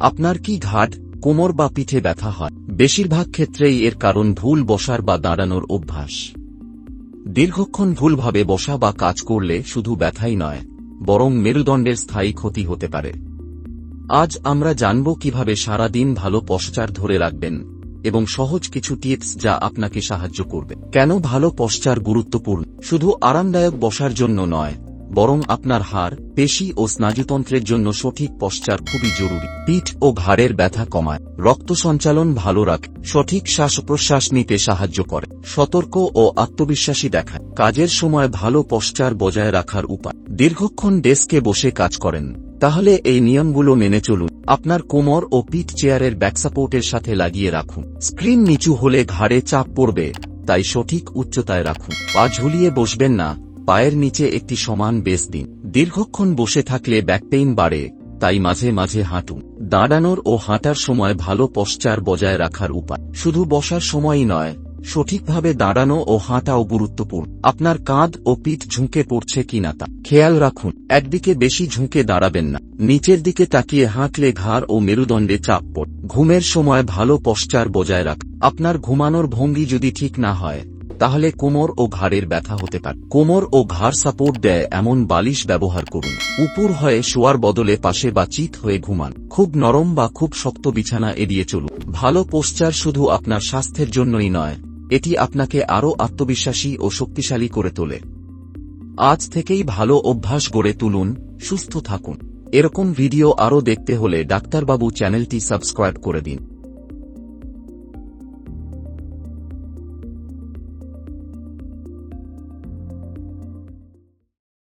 আপনার কি ঘাট, কোমর বা পিঠে ব্যথা হয়? বেশিরভাগ ক্ষেত্রেই এর কারণ ভুল বসার বা দাঁড়ানোর অভ্যাস। দীর্ঘক্ষণ ভুলভাবে বসা বা কাজ করলে শুধু ব্যথাই নয়, বরং মেরুদণ্ডের স্থায়ী ক্ষতি হতে পারে। আজ আমরা জানব কীভাবে সারা দিন ভালো পশ্চার ধরে রাখবেন এবং সহজ কিছু টিপস যা আপনাকে সাহায্য করবে। কেন ভালো পশ্চার গুরুত্বপূর্ণ? শুধু আরামদায়ক বসার জন্য নয় বরং আপনার হাড়, পেশি ও স্নায়ুতন্ত্রের জন্য সঠিক পশ্চার খুবই জরুরি। পিঠ ও ঘাড়ের ব্যথা কমায়। রক্ত সঞ্চালন ভালো রাখে। সঠিক শ্বাস প্রশ্বাস নিতে সাহায্য করে। সতর্ক ও আত্মবিশ্বাসী দেখায়। কাজের সময় ভালো পশ্চার বজায় রাখার উপায়। দীর্ঘক্ষণ ডেস্কে বসে কাজ করেন। তাহলে এই নিয়মগুলো মেনে চলুন। আপনার কোমর ও পিঠ চেয়ারের ব্যাকসাপোর্টের সাথে লাগিয়ে রাখুন। স্ক্রিন নিচু হলে ঘাড়ে চাপ পড়বে। তাই সঠিক উচ্চতায় রাখুন। পা ঝুলিয়ে বসবেন না। পায়ের নিচে একটি সমান বেস দিন। দীর্ঘক্ষণ বসে থাকলে ব্যাকপেইন বাড়ে, তাই মাঝে মাঝে হাঁটুন। দাঁড়ানোর ও হাঁটার সময় ভালো পশ্চার বজায় রাখার উপায়। শুধু বসার সময়ই নয়, সঠিকভাবে দাঁড়ানো ও হাঁটাও গুরুত্বপূর্ণ। আপনার কাঁধ ও পিঠ ঝুঁকে পড়ছে কিনা তা খেয়াল রাখুন। একদিকে বেশি ঝুঁকে দাঁড়াবেন না, নিচের দিকে তাকিয়ে হাঁটলে ঘাড় ও মেরুদণ্ডে চাপ পড়। ঘুমের সময় ভালো পশ্চার বজায় রাখ আপনার ঘুমানোর ভঙ্গি যদি ঠিক না হয় তাহলে কোমর ও ঘাড়ের ব্যথা হতে পারে। কোমর ও ঘাড় সাপোর্ট দেয় এমন বালিশ ব্যবহার করুন। উপর হয়ে শোয়ার বদলে পাশে বা চিত হয়ে ঘুমান। খুব নরম বা খুব শক্ত বিছানা এড়িয়ে চলুন। ভালো পোস্টার শুধু আপনার স্বাস্থ্যের জন্যই নয়, এটি আপনাকে আরও আত্মবিশ্বাসী ও শক্তিশালী করে তোলে। আজ থেকেই ভালো অভ্যাস গড়ে তুলুন, সুস্থ থাকুন। এরকম ভিডিও আরও দেখতে হলে ডাক্তারবাবু চ্যানেলটি সাবস্ক্রাইব করে দিন।